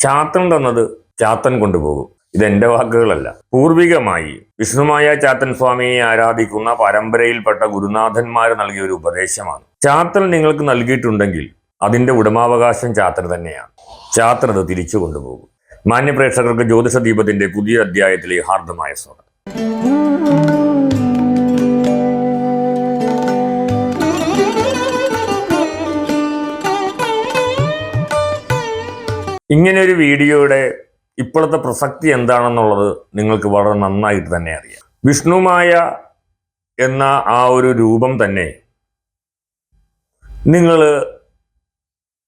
ചാത്തൻ തന്നത് ചാത്തൻ കൊണ്ടുപോകും. ഇത് എന്റെ വാക്കുകളല്ല. പൂർവികമായി വിഷ്ണുമായ ചാത്തൻ സ്വാമിയെ ആരാധിക്കുന്ന പരമ്പരയിൽപ്പെട്ട ഗുരുനാഥന്മാർ നൽകിയ ഒരു ഉപദേശമാണ്. ചാത്തൻ നിങ്ങൾക്ക് നൽകിയിട്ടുണ്ടെങ്കിൽ അതിന്റെ ഉടമാവകാശം ചാത്തന് തന്നെയാണ്. ചാത്തൻ അത് തിരിച്ചു കൊണ്ടുപോകും. മാന്യപ്രേക്ഷകർക്ക് ജ്യോതിഷ ദീപത്തിന്റെ പുതിയ അധ്യായത്തിലെ ഹാർദമായ സ്വാഗതം. ഇങ്ങനെ ഒരു വീഡിയോയുടെ ഇപ്പോഴത്തെ പ്രസക്തി എന്താണെന്നുള്ളത് നിങ്ങൾക്ക് വളരെ നന്നായിട്ട് തന്നെ അറിയാം. വിഷ്ണുമായ എന്ന ആ ഒരു രൂപം തന്നെ നിങ്ങൾ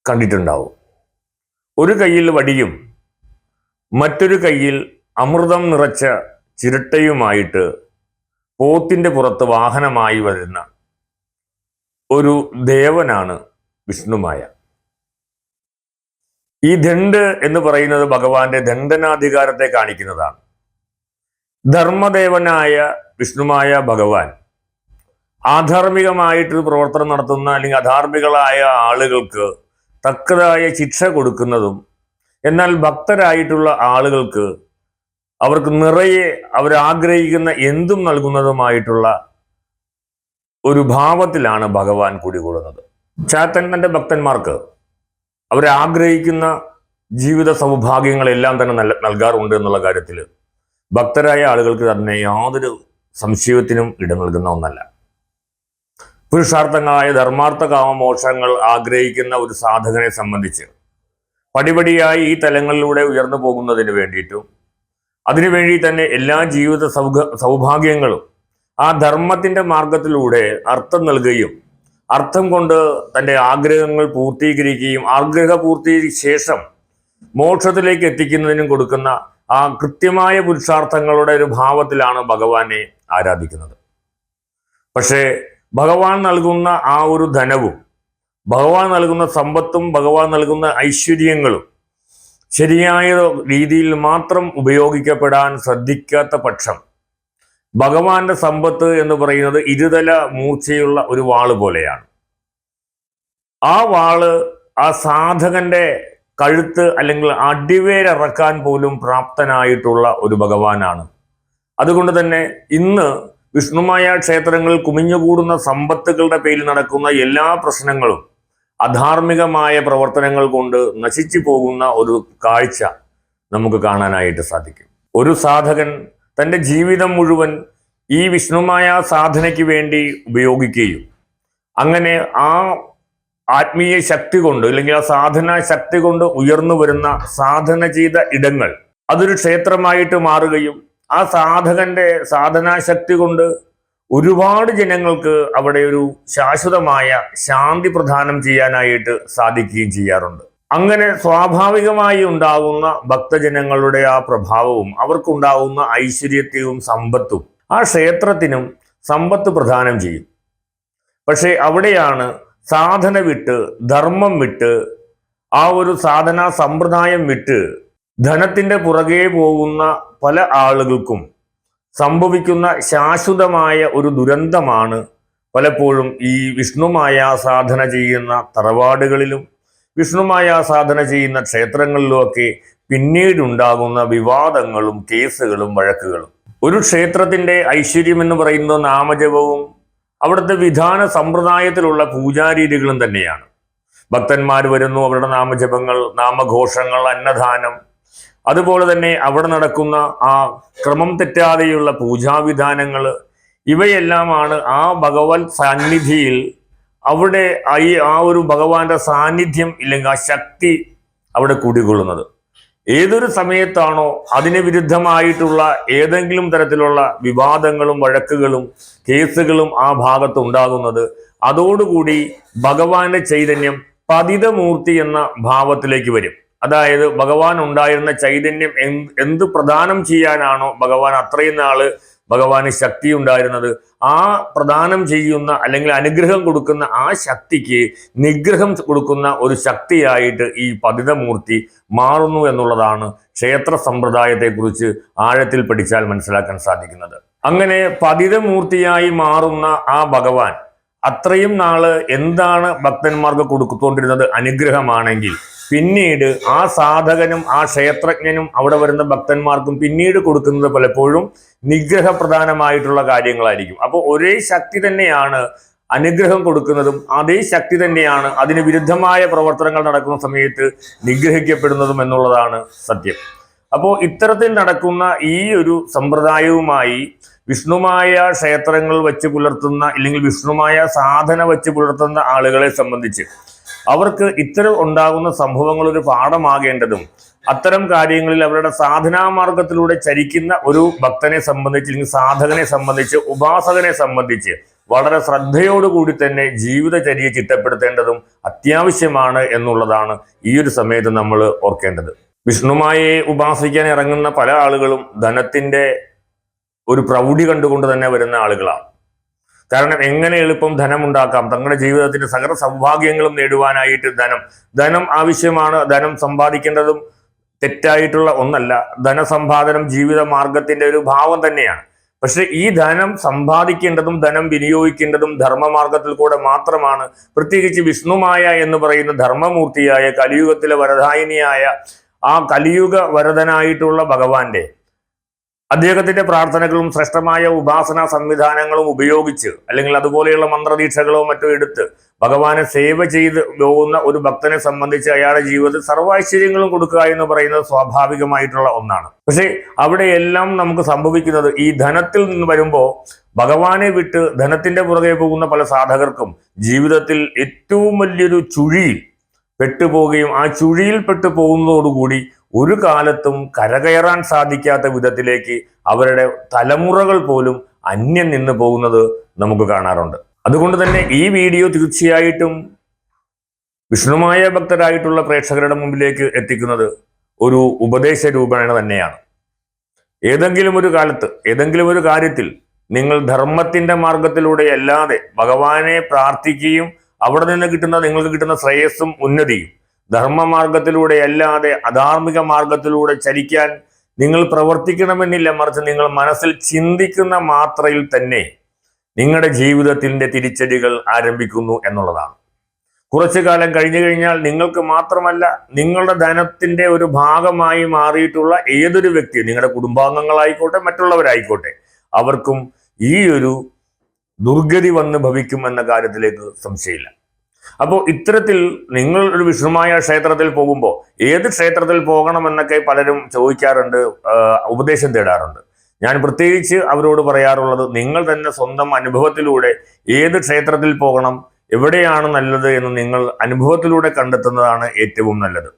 കണ്ടിട്ടുണ്ടാവും. ഒരു കയ്യിൽ വടിയും മറ്റൊരു കയ്യിൽ അമൃതം നിറച്ച ചിരട്ടയുമായിട്ട് പോത്തിന്റെ പുറത്ത് വാഹനമായി വരുന്ന ഒരു ദേവനാണ് വിഷ്ണുമായ. ഈ ദണ്ഡ് എന്ന് പറയുന്നത് ഭഗവാന്റെ ദണ്ഡനാധികാരത്തെ കാണിക്കുന്നതാണ്. ധർമ്മദേവനായ വിഷ്ണുമായ ഭഗവാൻ ആധാർമികമായിട്ട് പ്രവർത്തനം നടത്തുന്ന അല്ലെങ്കിൽ അധാർമികളായ ആളുകൾക്ക് തക്കതായ ശിക്ഷ കൊടുക്കുന്നതും എന്നാൽ ഭക്തരായിട്ടുള്ള ആളുകൾക്ക് അവർക്ക് നിറയെ അവരാഗ്രഹിക്കുന്ന എന്തും നൽകുന്നതുമായിട്ടുള്ള ഒരു ഭാവത്തിലാണ് ഭഗവാൻ കുടികൊള്ളുന്നത്. ചാത്തൻ തന്റെ ഭക്തന്മാർക്ക് അവരെ ആഗ്രഹിക്കുന്ന ജീവിത സൗഭാഗ്യങ്ങളെല്ലാം തന്നെ നൽ നൽകാറുണ്ട് എന്നുള്ള കാര്യത്തിൽ ഭക്തരായ ആളുകൾക്ക് തന്നെ യാതൊരു സംശയത്തിനും ഇടം നൽകുന്ന ഒന്നല്ല. പുരുഷാർത്ഥങ്ങളായ ധർമാർത്ഥ കാമമോക്ഷങ്ങൾ ആഗ്രഹിക്കുന്ന ഒരു സാധകനെ സംബന്ധിച്ച് പടിപടിയായി ഈ തലങ്ങളിലൂടെ ഉയർന്നു പോകുന്നതിന് വേണ്ടിയിട്ടും അതിനുവേണ്ടി തന്നെ എല്ലാ ജീവിത സൗഭാഗ്യങ്ങളും ആ ധർമ്മത്തിന്റെ മാർഗത്തിലൂടെ അർത്ഥം നൽകുകയും അർത്ഥം കൊണ്ട് തന്റെ ആഗ്രഹങ്ങൾ പൂർത്തീകരിക്കുകയും ആഗ്രഹ പൂർത്തി ശേഷം മോക്ഷത്തിലേക്ക് എത്തിക്കുന്നതിനും കൊടുക്കുന്ന ആ കൃത്യമായ പുരുഷാർത്ഥങ്ങളുടെ ഒരു ഭാവത്തിലാണ് ഭഗവാനെ ആരാധിക്കുന്നത്. പക്ഷേ ഭഗവാൻ നൽകുന്ന ആ ഒരു ധനവും ഭഗവാൻ നൽകുന്ന സമ്പത്തും ഭഗവാൻ നൽകുന്ന ഐശ്വര്യങ്ങളും ശരിയായ രീതിയിൽ മാത്രം ഉപയോഗിക്കപ്പെടാൻ ശ്രദ്ധിക്കാത്ത പക്ഷം ഭഗവാന്റെ സമ്പത്ത് എന്ന് പറയുന്നത് ഇരുതല മൂർച്ചയുള്ള ഒരു വാൾ പോലെയാണ്. ആ വാൾ ആ സാധകന്റെ കഴുത്ത് അല്ലെങ്കിൽ അടിവേരിറക്കാൻ പോലും പ്രാപ്തനായിട്ടുള്ള ഒരു ഭഗവാനാണ്. അതുകൊണ്ട് തന്നെ ഇന്ന് വിഷ്ണുമായ ക്ഷേത്രങ്ങളിൽ കുമിഞ്ഞുകൂടുന്ന സമ്പത്തുകളുടെ പേരിൽ നടക്കുന്ന എല്ലാ പ്രശ്നങ്ങളും അധാർമികമായ പ്രവർത്തനങ്ങൾ കൊണ്ട് നശിച്ചു പോകുന്ന ഒരു കാഴ്ച നമുക്ക് കാണാനായിട്ട് സാധിക്കും. ഒരു സാധകൻ തന്റെ ജീവിതം മുഴുവൻ ഈ വിഷ്ണുമായ സാധനയ്ക്ക് വേണ്ടി ഉപയോഗിക്കുകയും അങ്ങനെ ആ ആത്മീയ ശക്തി കൊണ്ട് അല്ലെങ്കിൽ ആ സാധന ശക്തി കൊണ്ട് ഉയർന്നു വരുന്ന സാധന ചെയ്ത ഇടങ്ങൾ അതൊരു ക്ഷേത്രമായിട്ട് മാറുകയും ആ സാധകന്റെ സാധനാശക്തി കൊണ്ട് ഒരുപാട് ജനങ്ങൾക്ക് അവിടെ ഒരു ശാശ്വതമായ ശാന്തി പ്രദാനം ചെയ്യാനായിട്ട് സാധിക്കുകയും ചെയ്യാറുണ്ട്. അങ്ങനെ സ്വാഭാവികമായി ഉണ്ടാകുന്ന ഭക്തജനങ്ങളുടെ ആ പ്രഭാവവും അവർക്കുണ്ടാകുന്ന ഐശ്വര്യത്തെയും സമ്പത്തും ആ ക്ഷേത്രത്തിനും സമ്പത്ത് പ്രദാനം ചെയ്യും. പക്ഷേ അവിടെയാണ് സാധന വിട്ട് ധർമ്മം വിട്ട് ആ ഒരു സാധനാ സമ്പ്രദായം വിട്ട് ധനത്തിന്റെ പുറകെ പോകുന്ന പല ആളുകൾക്കും സംഭവിക്കുന്ന ശാശ്വതമായ ഒരു ദുരന്തമാണ് പലപ്പോഴും ഈ വിഷ്ണുമായ സാധന ചെയ്യുന്ന തറവാടുകളിലും വിഷ്ണുമായ സാധന ചെയ്യുന്ന ക്ഷേത്രങ്ങളിലുമൊക്കെ പിന്നീടുണ്ടാകുന്ന വിവാദങ്ങളും കേസുകളും വഴക്കുകളും. ഒരു ക്ഷേത്രത്തിന്റെ ഐശ്വര്യം എന്ന് പറയുന്നത് നാമജപവും അവിടുത്തെ വിധാന സമ്പ്രദായത്തിലുള്ള പൂജാരീതികളും തന്നെയാണ്. ഭക്തന്മാർ വരുന്നു അവരുടെ നാമജപങ്ങൾ നാമഘോഷങ്ങൾ അന്നദാനം. അതുപോലെ തന്നെ അവിടെ നടക്കുന്ന ആ ക്രമം തെറ്റാതെയുള്ള പൂജാവിധാനങ്ങൾ ഇവയെല്ലാമാണ് ആ ഭഗവത് സന്നിധിയിൽ അവിടെ ഈ ആ ഒരു ഭഗവാന്റെ സാന്നിധ്യം ഇല്ലെങ്കിൽ ആ ശക്തി അവിടെ കൂടിക്കൊള്ളുന്നത് ഏതൊരു സമയത്താണോ അതിന് വിരുദ്ധമായിട്ടുള്ള ഏതെങ്കിലും തരത്തിലുള്ള വിവാദങ്ങളും വഴക്കുകളും കേസുകളും ആ ഭാഗത്ത് ഉണ്ടാകുന്നത് അതോടുകൂടി ഭഗവാന്റെ ചൈതന്യം പതിതമൂർത്തി എന്ന ഭാവത്തിലേക്ക് വരും. അതായത് ഭഗവാൻ ഉണ്ടായിരുന്ന ചൈതന്യം എന്ത് പ്രദാനം ചെയ്യാനാണോ ഭഗവാൻ അത്രയും നാൾ ഭഗവാന് ശക്തി ഉണ്ടായിരുന്നത് ആ പ്രദാനം ചെയ്യുന്ന അല്ലെങ്കിൽ അനുഗ്രഹം കൊടുക്കുന്ന ആ ശക്തിക്ക് നിഗ്രഹം കൊടുക്കുന്ന ഒരു ശക്തിയായിട്ട് ഈ പതിതമൂർത്തി മാറുന്നു എന്നുള്ളതാണ് ക്ഷേത്ര സമ്പ്രദായത്തെക്കുറിച്ച് ആഴത്തിൽ പഠിച്ചാൽ മനസ്സിലാക്കാൻ സാധിക്കുന്നത്. അങ്ങനെ പതിതമൂർത്തിയായി മാറുന്ന ആ ഭഗവാൻ അത്രയും നാൾ എന്താണ് ഭക്തന്മാർക്ക് കൊടുത്തുകൊണ്ടിരുന്നത് അനുഗ്രഹമാണെങ്കിൽ പിന്നീട് ആ സാധകനും ആ ക്ഷേത്രജ്ഞനും അവിടെ വരുന്ന ഭക്തന്മാർക്കും പിന്നീട് കൊടുക്കുന്നത് പലപ്പോഴും നിഗ്രഹപ്രധാനമായിട്ടുള്ള കാര്യങ്ങളായിരിക്കും. അപ്പോൾ ഒരേ ശക്തി തന്നെയാണ് അനുഗ്രഹം കൊടുക്കുന്നതും അതേ ശക്തി തന്നെയാണ് അതിന് വിരുദ്ധമായ പ്രവർത്തനങ്ങൾ നടക്കുന്ന സമയത്ത് നിഗ്രഹിക്കപ്പെടുന്നതും എന്നുള്ളതാണ് സത്യം. അപ്പോൾ ഇത്തരത്തിൽ നടക്കുന്ന ഈ ഒരു സമ്പ്രദായവുമായി വിഷ്ണുമായ ക്ഷേത്രങ്ങൾ വെച്ച് പുലർത്തുന്ന അല്ലെങ്കിൽ വിഷ്ണുമായ സാധന വെച്ച് പുലർത്തുന്ന ആളുകളെ സംബന്ധിച്ച് അവർക്ക് ഇത്തരം ഉണ്ടാകുന്ന സംഭവങ്ങൾ ഒരു പാഠമാകേണ്ടതും അത്തരം കാര്യങ്ങളിൽ അവരുടെ സാധനാമാർഗത്തിലൂടെ ചരിക്കുന്ന ഒരു ഭക്തനെ സംബന്ധിച്ച് അല്ലെങ്കിൽ സാധകനെ സംബന്ധിച്ച് ഉപാസകനെ സംബന്ധിച്ച് വളരെ ശ്രദ്ധയോടുകൂടി തന്നെ ജീവിതചര്യ ചിട്ടപ്പെടുത്തേണ്ടതും അത്യാവശ്യമാണ് എന്നുള്ളതാണ് ഈ ഒരു സമയത്ത് നമ്മൾ ഓർക്കേണ്ടത്. വിഷ്ണുമായെ ഉപാസിക്കാൻ ഇറങ്ങുന്ന പല ആളുകളും ധനത്തിന്റെ ഒരു പ്രൗഢി കണ്ടുകൊണ്ട് തന്നെ വരുന്ന ആളുകളാണ്. കാരണം എങ്ങനെ എളുപ്പം ധനം ഉണ്ടാക്കാം തങ്ങളുടെ ജീവിതത്തിന്റെ സകല സൗഭാഗ്യങ്ങളും നേടുവാനായിട്ട് ധനം ധനം ആവശ്യമാണ്. ധനം സമ്പാദിക്കേണ്ടതും തെറ്റായിട്ടുള്ള ഒന്നല്ല. ധനസമ്പാദനം ജീവിത മാർഗത്തിന്റെ ഒരു ഭാവം തന്നെയാണ്. പക്ഷെ ഈ ധനം സമ്പാദിക്കേണ്ടതും ധനം വിനിയോഗിക്കേണ്ടതും ധർമ്മമാർഗത്തിൽ കൂടെ മാത്രമാണ്. പ്രത്യേകിച്ച് വിഷ്ണുമായ എന്ന് പറയുന്ന ധർമ്മമൂർത്തിയായ കലിയുഗത്തിലെ വരദായിനിയായ ആ കലിയുഗ വരതനായിട്ടുള്ള ഭഗവാന്റെ അദ്ദേഹത്തിന്റെ പ്രാർത്ഥനകളും ശ്രേഷ്ഠമായ ഉപാസന സംവിധാനങ്ങളും ഉപയോഗിച്ച് അല്ലെങ്കിൽ അതുപോലെയുള്ള മന്ത്രദീക്ഷകളോ മറ്റോ എടുത്ത് ഭഗവാനെ സേവ ചെയ്ത് പോകുന്ന ഒരു ഭക്തനെ സംബന്ധിച്ച് അയാളുടെ ജീവിതത്തിൽ സർവൈശ്വര്യങ്ങളും കൊടുക്കുക എന്ന് പറയുന്നത് സ്വാഭാവികമായിട്ടുള്ള ഒന്നാണ്. പക്ഷേ അവിടെയെല്ലാം നമുക്ക് സംഭവിക്കുന്നത് ഈ ധനത്തിൽ നിന്ന് വരുമ്പോൾ ഭഗവാനെ വിട്ട് ധനത്തിന്റെ പുറകെ പോകുന്ന പല സാധകർക്കും ജീവിതത്തിൽ ഏറ്റവും വലിയൊരു ചുഴിയിൽ പെട്ടുപോവുകയും ആ ചുഴിയിൽ പെട്ടു പോകുന്നതോടുകൂടി ഒരു കാലത്തും കരകയറാൻ സാധിക്കാത്ത വിധത്തിലേക്ക് അവരുടെ തലമുറകൾ പോലും അന്യം നിന്ന് പോകുന്നത് നമുക്ക് കാണാറുണ്ട്. അതുകൊണ്ട് തന്നെ ഈ വീഡിയോ തീർച്ചയായിട്ടും വിഷ്ണുമായ ഭക്തരായിട്ടുള്ള പ്രേക്ഷകരുടെ മുമ്പിലേക്ക് എത്തിക്കുന്നത് ഒരു ഉപദേശ രൂപേണ തന്നെയാണ്. ഏതെങ്കിലും ഒരു കാലത്ത് ഏതെങ്കിലും ഒരു കാര്യത്തിൽ നിങ്ങൾ ധർമ്മത്തിന്റെ മാർഗത്തിലൂടെ അല്ലാതെ ഭഗവാനെ പ്രാർത്ഥിക്കുകയും അവിടെ നിന്ന് കിട്ടുന്ന നിങ്ങൾക്ക് കിട്ടുന്ന ശ്രേയസ്സും ഉന്നതിയും. ധർമ്മമാർഗത്തിലൂടെ അല്ലാതെ അധാർമിക മാർഗത്തിലൂടെ ചരിക്കാൻ നിങ്ങൾ പ്രവർത്തിക്കണമെന്നില്ല മറിച്ച് നിങ്ങൾ മനസ്സിൽ ചിന്തിക്കുന്ന മാത്രയിൽ തന്നെ നിങ്ങളുടെ ജീവിതത്തിന്റെ തിരിച്ചടികൾ ആരംഭിക്കുന്നു എന്നുള്ളതാണ്. കുറച്ചു കാലം കഴിഞ്ഞു കഴിഞ്ഞാൽ നിങ്ങൾക്ക് മാത്രമല്ല നിങ്ങളുടെ ധനത്തിന്റെ ഒരു ഭാഗമായി മാറിയിട്ടുള്ള ഏതൊരു വ്യക്തി നിങ്ങളുടെ കുടുംബാംഗങ്ങളായിക്കോട്ടെ മറ്റുള്ളവരായിക്കോട്ടെ അവർക്കും ഈ ഒരു ദുർഗതി വന്ന് ഭവിക്കും എന്ന കാര്യത്തിലേക്ക് സംശയമില്ല. അപ്പോൾ ഇത്തരത്തിൽ നിങ്ങൾ ഒരു വിഷ്ണുമായ ക്ഷേത്രത്തിൽ പോകുമ്പോൾ ഏത് ക്ഷേത്രത്തിൽ പോകണം എന്നൊക്കെ പലരും ചോദിക്കാറുണ്ട് ഉപദേശം തേടാറുണ്ട്. ഞാൻ പ്രത്യേകിച്ച് അവരോട് പറയാറുള്ളത് നിങ്ങൾ തന്നെ സ്വന്തം അനുഭവത്തിലൂടെ ഏത് ക്ഷേത്രത്തിൽ പോകണം എവിടെയാണ് നല്ലത് എന്ന് നിങ്ങൾ അനുഭവത്തിലൂടെ കണ്ടെത്തുന്നതാണ് ഏറ്റവും നല്ലത്.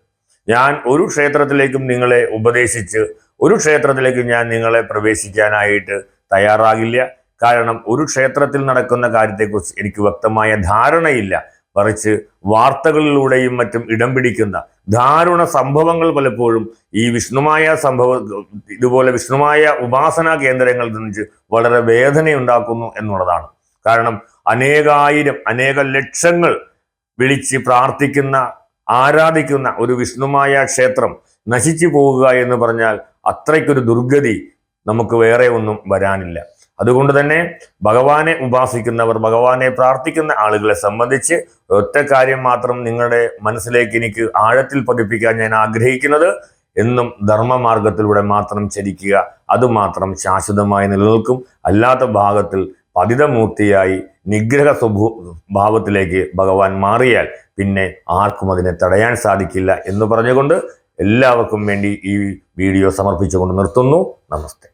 ഞാൻ ഒരു ക്ഷേത്രത്തിലേക്കും നിങ്ങളെ ഉപദേശിച്ച് ഒരു ക്ഷേത്രത്തിലേക്കും ഞാൻ നിങ്ങളെ പ്രവേശിക്കാനായിട്ട് തയ്യാറാകില്ല. കാരണം ഒരു ക്ഷേത്രത്തിൽ നടക്കുന്ന കാര്യത്തെക്കുറിച്ച് എനിക്ക് വ്യക്തമായ ധാരണയില്ല. മറിച്ച് വാർത്തകളിലൂടെയും മറ്റും ഇടം പിടിക്കുന്ന ദാരുണ സംഭവങ്ങൾ പലപ്പോഴും ഈ വിഷ്ണുമായ സംഭവ ഇതുപോലെ വിഷ്ണുമായ ഉപാസനാ കേന്ദ്രങ്ങളിൽ നിന്ന് വളരെ വേദനയുണ്ടാക്കുന്നു എന്നുള്ളതാണ്. കാരണം അനേകായിരം അനേക ലക്ഷങ്ങൾ വിളിച്ച് പ്രാർത്ഥിക്കുന്ന ആരാധിക്കുന്ന ഒരു വിഷ്ണുമായ ക്ഷേത്രം നശിച്ചു പോവുക എന്ന് പറഞ്ഞാൽ അത്രയ്ക്കൊരു ദുർഗതി നമുക്ക് വേറെ ഒന്നും വരാനില്ല. അതുകൊണ്ട് തന്നെ ഭഗവാനെ ഉപാസിക്കുന്നവർ ഭഗവാനെ പ്രാർത്ഥിക്കുന്ന ആളുകളെ സംബന്ധിച്ച് ഒറ്റ കാര്യം മാത്രം നിങ്ങളുടെ മനസ്സിലേക്ക് എനിക്ക് ആഴത്തിൽ പതിപ്പിക്കാൻ ഞാൻ ആഗ്രഹിക്കുന്നത് എന്നും ധർമ്മമാർഗത്തിലൂടെ മാത്രം ചരിക്കുക. അതുമാത്രം ശാശ്വതമായി നിലനിൽക്കും. അല്ലാത്ത ഭാഗത്തിൽ പതിതമൂർത്തിയായി നിഗ്രഹ സ്വഭൂ ഭാവത്തിലേക്ക് ഭഗവാൻ മാറിയാൽ പിന്നെ ആർക്കും അതിനെ തടയാൻ സാധിക്കില്ല എന്ന് പറഞ്ഞുകൊണ്ട് എല്ലാവർക്കും വേണ്ടി ഈ വീഡിയോ സമർപ്പിച്ചുകൊണ്ട് നിർത്തുന്നു. നമസ്തേ.